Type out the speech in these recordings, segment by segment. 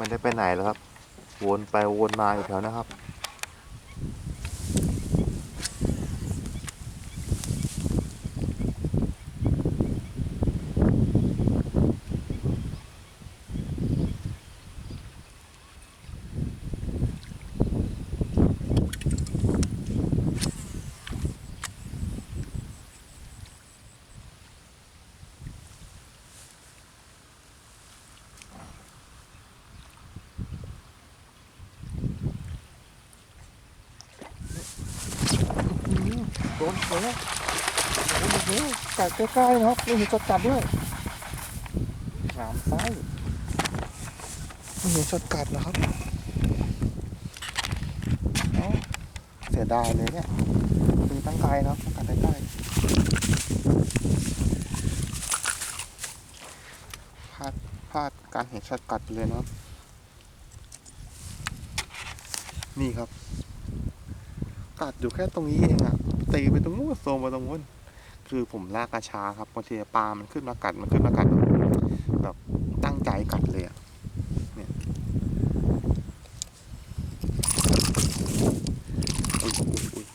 ไม่ได้ไปไหนแล้วครับ วนไปวนมาอยู่แถวนะครับ โดนโดนโดนโดนกัดใกล้ๆนะครับไม่เห็นจดกัดด้วยงามไส้ไม่เห็นจดกัดนะครับเสียดายเลยเนี่ยตีตั้งไกลนะครับต้งกัดใกล้ๆพลาดพลาดการเห็นช็อตกัดไปเลยนะครับ นี่ครับ กัดอยู่แค่ตรงนี้เองอะ ตีไปตรงนู้นโซมไปตรงนู้นคือผมลากกระชาครับบางทีปลามันขึ้นมากัดมันขึ้นมากัดแบบตั้งใจกัดเลยอะเนี่ยอุ้ยอุ้ยอุ้ย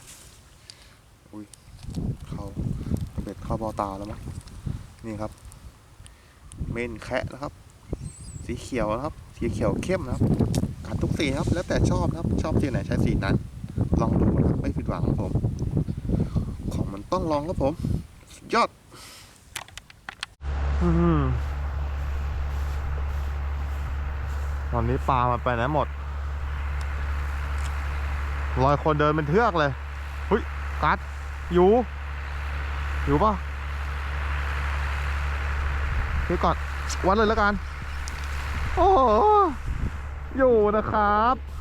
อุ้ยเขาเบ็ดเข้าเบาตาแล้วมั้งนี่ครับ เม่นแคะนะครับ สีเขียวนะครับ สีเขียวเข้มนะครับกัดทุกสีครับ แล้วแต่ชอบนะครับ ชอบสีไหนใช้สีนั้น ลองดูนะครับไม่ผิดหวังครับผม ต้องลองครับผมสุดยอดอืมตอนนี้ปลามันไปไหนหมดรอยคนเดินเป็นเทือกเลยหุยกัด อยู่ อยู่ปะคือก่อน วัดเลยแล้วกัน โอ้อยู่นะครับ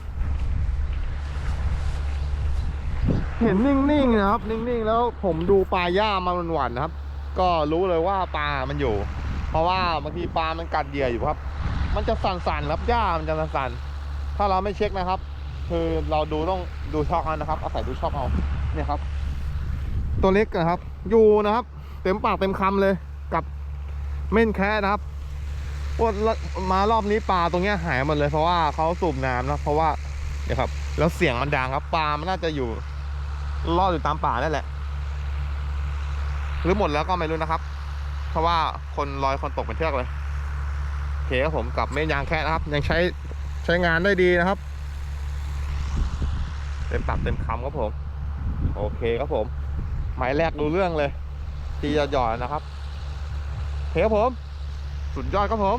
เห็นนิ่งๆนะครับ นิ่งๆ แล้วผมดูปลาย่ามาหวานๆนะครับ ก็รู้เลยว่าปลามันอยู่ เพราะว่าบางทีปลามันกัดเหยื่ออยู่ครับ มันจะสั่นๆครับหญ้ามันจะสั่นๆถ้าเราไม่เช็คนะครับ คือเราดูต้องดูช่องเอานะครับอาศัยดูช่องเอาเนี่ยครับ ตัวเล็กนะครับ อยู่นะครับ เต็มปากเต็มคำเลยกับเม่นแค่นะครับว่ามารอบนี้ปลาตรงเนี้ยหายหมดเลยเพราะว่าเขาสูบน้ำนะเพราะว่าเนี่ยครับ แล้วเสียงมันดังครับปลามันน่าจะอยู่ รอดอยู่ตามป่านั่นแหละ หรือหมดแล้วก็ไม่รู้นะครับ เพราะว่าคนลอยคนตกเป็นเทือกเลยโอเคครับผมกับเม่นยางแค่นะครับ ยังใช้ใช้งานได้ดีนะครับ เต็มปากเต็มคำครับผม โอเคครับผม หมายแรกดูเรื่องเลย ที่จะหยอดนะครับโอเคครับผม สุดยอดครับผม